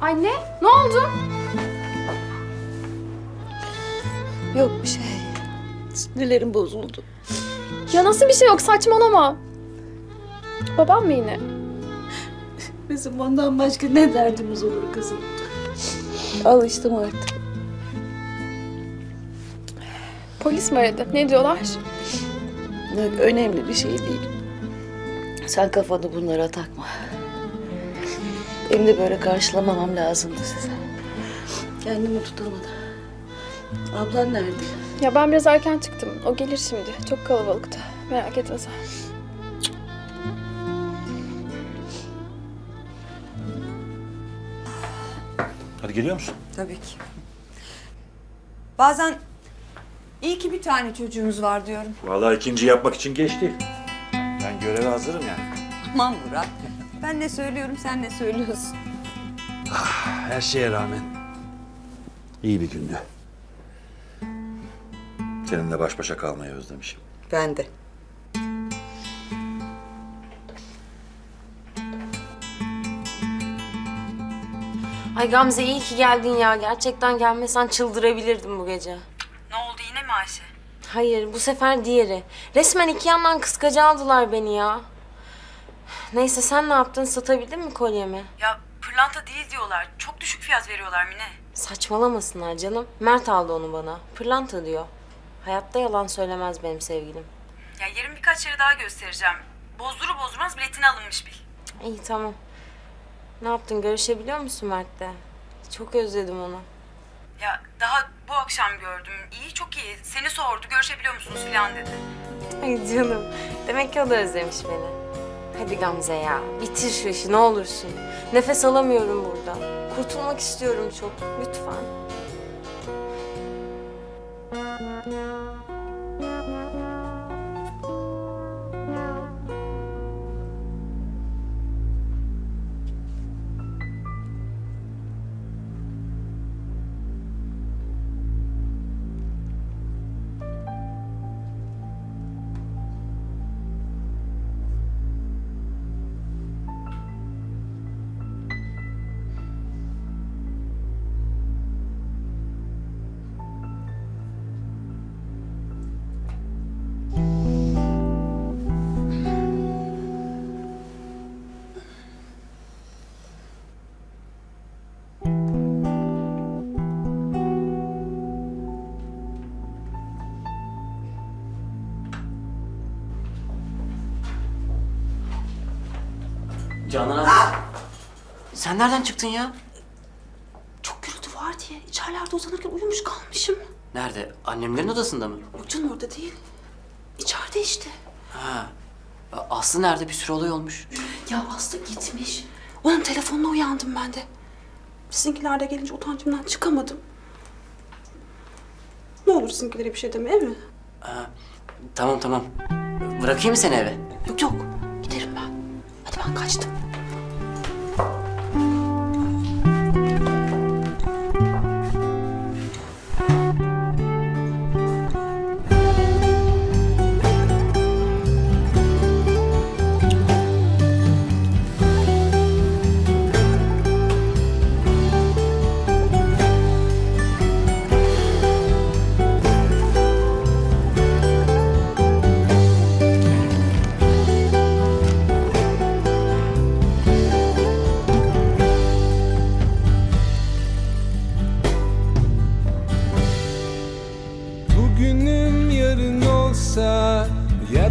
Anne, ne oldu? Yok bir şey. Sinirlerim bozuldu. Ya nasıl bir şey yok saçmalama. Babam mı yine? Bizim ondan başka ne derdimiz olur kızım? Alıştım artık. Polis mi aradı? Ne diyorlar? Yok, önemli bir şey değil. Sen kafanı bunlara takma. Benim de böyle karşılamamam lazımdı size. Kendimi tutamadım. Ablan nerede? Ya ben biraz erken çıktım. O gelir şimdi. Çok kalabalıktı. Merak etme sen. Hadi geliyor musun? Tabii ki. Bazen iyi ki bir tane çocuğumuz var diyorum. Vallahi ikinci yapmak için geç değil. Ben göreve hazırım yani. Aman Murat. Ben ne söylüyorum sen ne söylüyorsun? Her şeye rağmen iyi bir gündü. Seninle baş başa kalmayı özlemişim. Ben de. Ay Gamze iyi ki geldin ya. Gerçekten gelmesen çıldırabilirdim bu gece. Ne oldu yine mi Ayşe? Hayır bu sefer diğeri. Resmen iki yandan kıskaca aldılar beni ya. Neyse sen ne yaptın? Satabildin mi kolyemi? Ya pırlanta değil diyorlar. Çok düşük fiyat veriyorlar Mine. Saçmalamasınlar canım. Mert aldı onu bana. Pırlanta diyor. Hayatta yalan söylemez benim sevgilim. Ya yarın birkaç yere daha göstereceğim. Bozduru bozdurmaz biletini alınmış bil. İyi tamam. Ne yaptın? Görüşebiliyor musun Mert'le? Çok özledim onu. Ya daha bu akşam gördüm. İyi çok iyi. Seni sordu görüşebiliyor musunuz falan dedi. Ay canım. Demek ki o da özlemiş beni. Hadi Gamze ya. Bitir şu işi ne olursun. Nefes alamıyorum burada. Kurtulmak istiyorum çok. Lütfen. Canan abi. Sen nereden çıktın ya? Çok gürültü var diye içerilerde uzanırken uyumuş kalmışım. Nerede? Annemlerin odasında mı? Yok canım orada değil. İçeride işte. Ha. Aslı nerede? Bir sürü olay olmuş. Ya Aslı gitmiş. Onun telefonuna uyandım ben de. Sizinkiler de gelince utancımdan çıkamadım. Ne olur sizinkilere bir şey deme değil mi? Ha. Tamam tamam. Bırakayım mı seni eve? Yok yok. Ben kaçtım.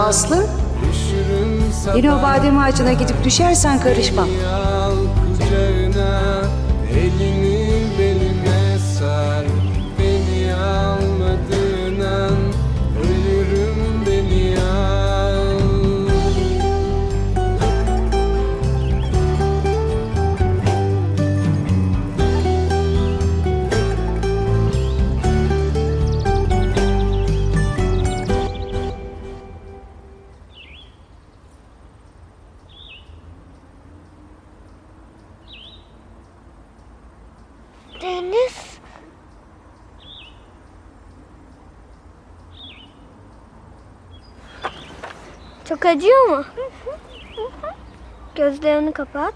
Aslı, yine o badem ağacına gidip düşersen karışmam. Deniz. Çok acıyor mu? Gözlerini kapat.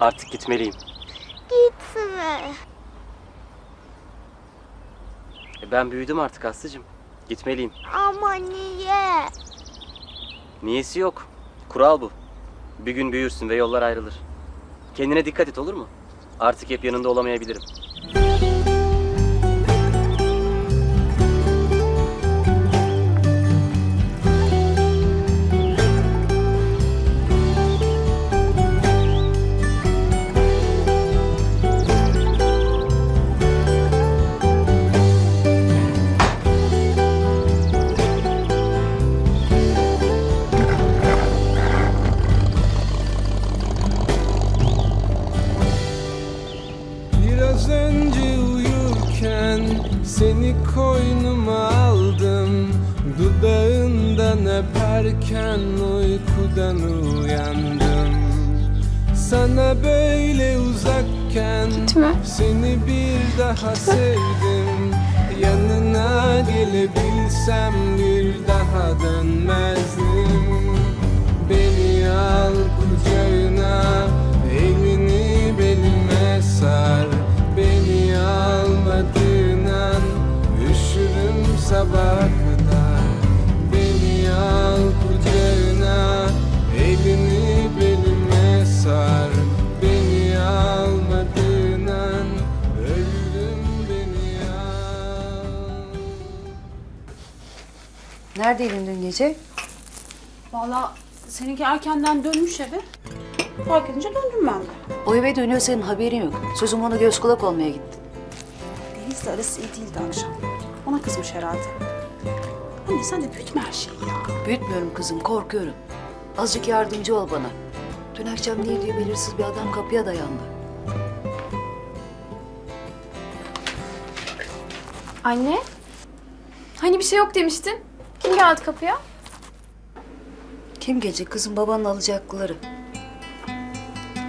Artık gitmeliyim. Gitme. E, Ben büyüdüm artık Aslı'cığım. Gitmeliyim. Ama niye? Niyesi yok. Kural bu. Bir gün büyürsün ve yollar ayrılır. Kendine dikkat et olur mu? Artık hep yanında olamayabilirim. Öperken uykudan uyandım. Sana böyle uzakken Gitme. seni bir daha sevdim. Yanına gelebilsem bir daha dönmezdim. Beni al kucağına Elini belime sar. Beni almadığın an Üşürüm sabaha Neredeydin dün gece? Vallahi seninki erkenden dönmüş eve. Fark edince döndüm ben de. O eve dönüyor senin haberin yok. Sözüm ona göz kulak olmaya gittin. Deniz'le arası iyi değildi akşam. Ona kızmış herhalde. Anne sen de büyütme her şeyi ya. Büyütmüyorum kızım, korkuyorum. Azıcık yardımcı ol bana. Dün akşam niye diye belirsiz bir adam kapıya dayandı. Anne? Hani bir şey yok demiştin? Kim geldi kapıya? Kim gelecek kızım babanın alacaklıları.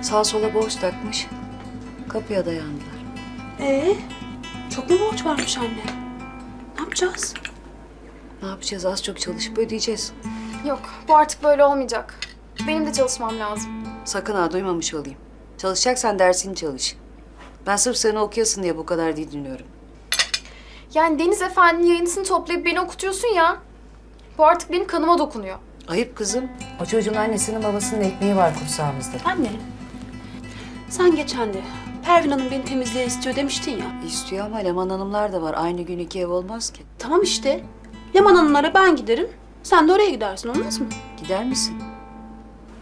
Sağ sola borç takmış. Kapıya dayandılar. Ee, çok mu borç varmış anne? Ne yapacağız? Ne yapacağız? Az çok çalışıp ödeyeceğiz. Yok bu artık böyle olmayacak. Benim de çalışmam lazım. Sakın ha duymamış olayım. Çalışacaksan dersini çalış. Ben sırf seni okuyasın diye bu kadar dinliyorum. Yani Deniz Efendi'nin yayıncısını toplayıp beni okutuyorsun ya. Bu artık benim kanıma dokunuyor. Ayıp kızım. O çocuğun annesinin babasının ekmeği var kursağımızda. Anne, sen geçen de Pervin Hanım beni temizliğe istiyor demiştin ya. İstiyor ama Leman Hanımlar da var. Aynı gün iki ev olmaz ki. Tamam işte. Leman Hanımlara ben giderim. Sen de oraya gidersin olmaz mı? Gider misin?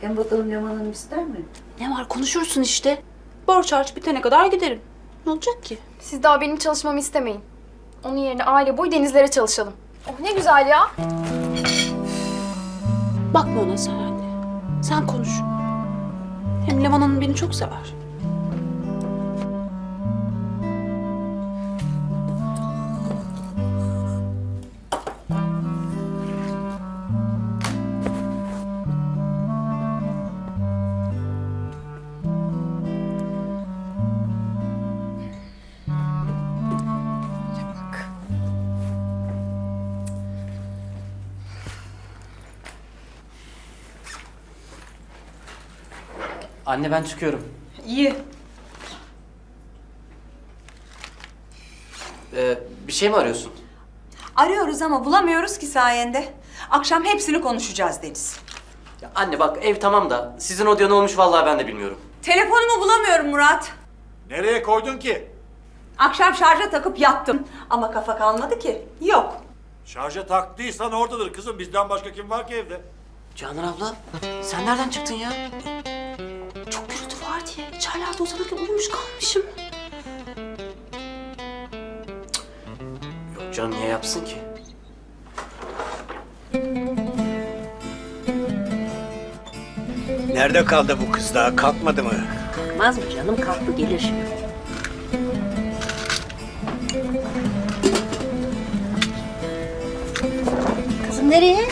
Hem bakalım Leman Hanım ister mi? Ne var konuşursun işte. Borç harç bitene kadar giderim. Ne olacak ki? Siz daha benim çalışmamı istemeyin. Onun yerine aile boyu denizlere çalışalım. Oh ne güzel ya. Bakma ona sen anne. Sen konuş. Hem Leman Hanım beni çok sever. Anne ben çıkıyorum. İyi. Ee, bir şey mi arıyorsun? Arıyoruz ama bulamıyoruz ki sayende. Akşam hepsini konuşacağız Deniz. Ya anne bak ev tamam da sizin odaya ne olmuş vallahi ben de bilmiyorum. Telefonumu bulamıyorum Murat. Nereye koydun ki? Akşam şarja takıp yattım. Ama kafa kalmadı ki. Yok. Şarja taktıysan oradadır kızım. Bizden başka kim var ki evde? Canan abla sen nereden çıktın ya? Var diye. Çaylağda uzanırken uyumuş kalmışım. Yok canım niye yapsın ki? Nerede kaldı bu kız daha kalkmadı mı? Kalkmaz mı canım? Kalktı gelir şimdi. Kızım nereye?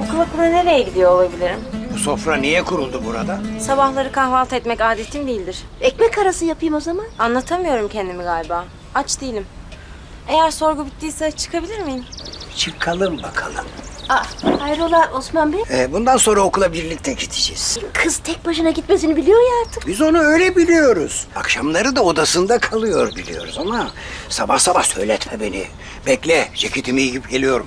Bu kılıkla nereye gidiyor olabilirim? Sofra niye kuruldu burada? Sabahları kahvaltı etmek adetim değildir. Ekmek arası yapayım o zaman. Anlatamıyorum kendimi galiba. Aç değilim. Eğer sorgu bittiyse çıkabilir miyim? Çıkalım bakalım. Aa, hayrola Osman Bey? Ee, bundan sonra okula birlikte gideceğiz. Kız tek başına gitmesini biliyor ya artık. Biz onu öyle biliyoruz. Akşamları da odasında kalıyor biliyoruz ama sabah sabah söyletme beni. Bekle, ceketimi giyip geliyorum.